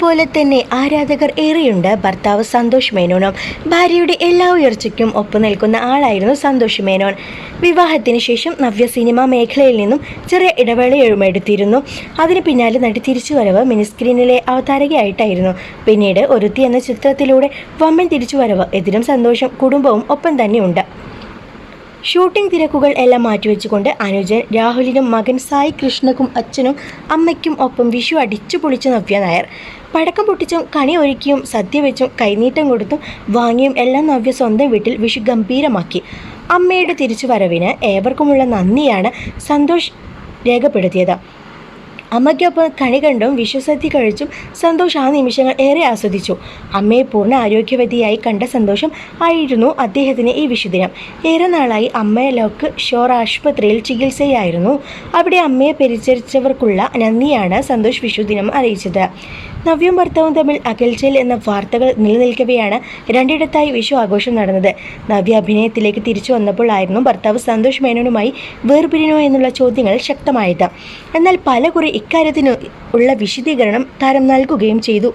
പോലെ തന്നെ ആരാധകർ ഏറെയുണ്ട്. ഭർത്താവ് സന്തോഷ് മേനോനും ഭാര്യയുടെ എല്ലാ ഉയർച്ചയ്ക്കും ഒപ്പം നിൽക്കുന്ന ആളായിരുന്നു സന്തോഷ് മേനോൻ. വിവാഹത്തിന് ശേഷം നവ്യ സിനിമ മേഖലയിൽ നിന്നും ചെറിയ ഇടവേള എഴുമെടുത്തിരുന്നു. അതിന് പിന്നാലെ നടി തിരിച്ചുവരവ് മിനിസ്ക്രീനിലെ അവതാരകയായിട്ടായിരുന്നു. പിന്നീട് ഒരുത്തി എന്ന ചിത്രത്തിലൂടെ വമ്മൻ തിരിച്ചുവരവ് എതിരും സന്തോഷം കുടുംബവും ഒപ്പം തന്നെയുണ്ട്. ഷൂട്ടിംഗ് തിരക്കുകൾ എല്ലാം മാറ്റിവെച്ചുകൊണ്ട് അനുജൻ രാഹുലിനും മകൻ സായി കൃഷ്ണക്കും അച്ഛനും അമ്മയ്ക്കും ഒപ്പം വിഷു അടിച്ചു പൊളിച്ച നവ്യ നായർ. പടക്കം പൊട്ടിച്ചും കണി ഒരുക്കിയും സദ്യ വെച്ചും കൈനീട്ടം കൊടുത്തും വാങ്ങിയും എല്ലാം നവ്യ സ്വന്തം വീട്ടിൽ വിഷു ഗംഭീരമാക്കി. അമ്മയുടെ തിരിച്ചുവരവിന് ഏവർക്കുമുള്ള നന്ദിയാണ് സന്തോഷ് രേഖപ്പെടുത്തിയത്. അമ്മയ്ക്കൊപ്പം കണി കണ്ടും വിശ്വസദ്യ കഴിച്ചും സന്തോഷ് ആ നിമിഷങ്ങൾ ഏറെ ആസ്വദിച്ചു. അമ്മയെ പൂർണ ആരോഗ്യവതിയായി കണ്ട സന്തോഷം ആയിരുന്നു അദ്ദേഹത്തിന് ഈ വിഷുദിനം. ഏറെ നാളായി അമ്മയെ ലോക്ക് ഷോർ ആശുപത്രിയിൽ ചികിത്സയായിരുന്നു. അവിടെ അമ്മയെ പരിചരിച്ചവർക്കുള്ള നന്ദിയാണ് സന്തോഷ് വിഷുദിനം അറിയിച്ചത്. നവ്യം ഭർത്താവും തമ്മിൽ അകൽച്ചയിൽ എന്ന വാർത്തകൾ നിലനിൽക്കവെയാണ് രണ്ടിടത്തായി വിഷു ആഘോഷം നടന്നത്. നവ്യ അഭിനയത്തിലേക്ക് തിരിച്ചു വന്നപ്പോൾ ആയിരുന്നു ഭർത്താവ് സന്തോഷ് മേനോനുമായി വേർപിരിഞ്ഞോ എന്നുള്ള ചോദ്യങ്ങൾ ശക്തമായത്. എന്നാൽ പല പലകുറി ഇക്കാര്യത്തിന് ഉള്ള വിശദീകരണം താരം നൽകുകയും ചെയ്തു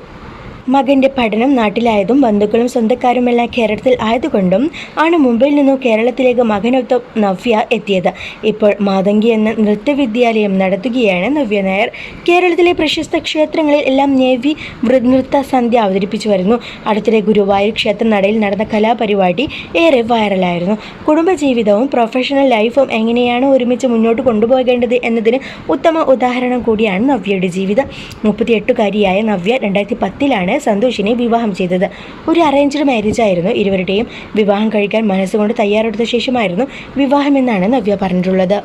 മകന്റെ പഠനം നാട്ടിലായതും ബന്ധുക്കളും സ്വന്തക്കാരുമെല്ലാം കേരളത്തിൽ ആയതുകൊണ്ടും ആണ് മുംബൈയിൽ നിന്നും കേരളത്തിലേക്ക് മകനൊത്ത നവ്യ എത്തിയത്. ഇപ്പോൾ മാതങ്കി എന്ന നൃത്തവിദ്യാലയം നടത്തുകയാണ് നവ്യ നായർ. കേരളത്തിലെ പ്രശസ്ത ക്ഷേത്രങ്ങളിൽ എല്ലാം നേവി നൃത്ത സന്ധ്യ അവതരിപ്പിച്ചു വരുന്നു. അടുത്തിടെ ഗുരുവായൂർ ക്ഷേത്ര നടയിൽ നടന്ന കലാപരിപാടി ഏറെ വൈറലായിരുന്നു. കുടുംബജീവിതവും പ്രൊഫഷണൽ ലൈഫും എങ്ങനെയാണ് ഒരുമിച്ച് മുന്നോട്ട് കൊണ്ടുപോകേണ്ടത് എന്നതിന് ഉത്തമ ഉദാഹരണം കൂടിയാണ് നവ്യയുടെ ജീവിതം. മുപ്പത്തിയെട്ടുകാരിയായ നവ്യ രണ്ടായിരത്തി പത്തിലാണ് സന്തോഷിനെ വിവാഹം ചെയ്തത്. ഒരു അറേഞ്ച്ഡ് മാരേജ് ആയിരുന്നു ഇരുവരുടെയും. വിവാഹം കഴിക്കാൻ മനസ്സുകൊണ്ട് തയ്യാറെടുത്ത ശേഷമായിരുന്നു വിവാഹമെന്നാണ് നവ്യ പറഞ്ഞിട്ടുള്ളത്.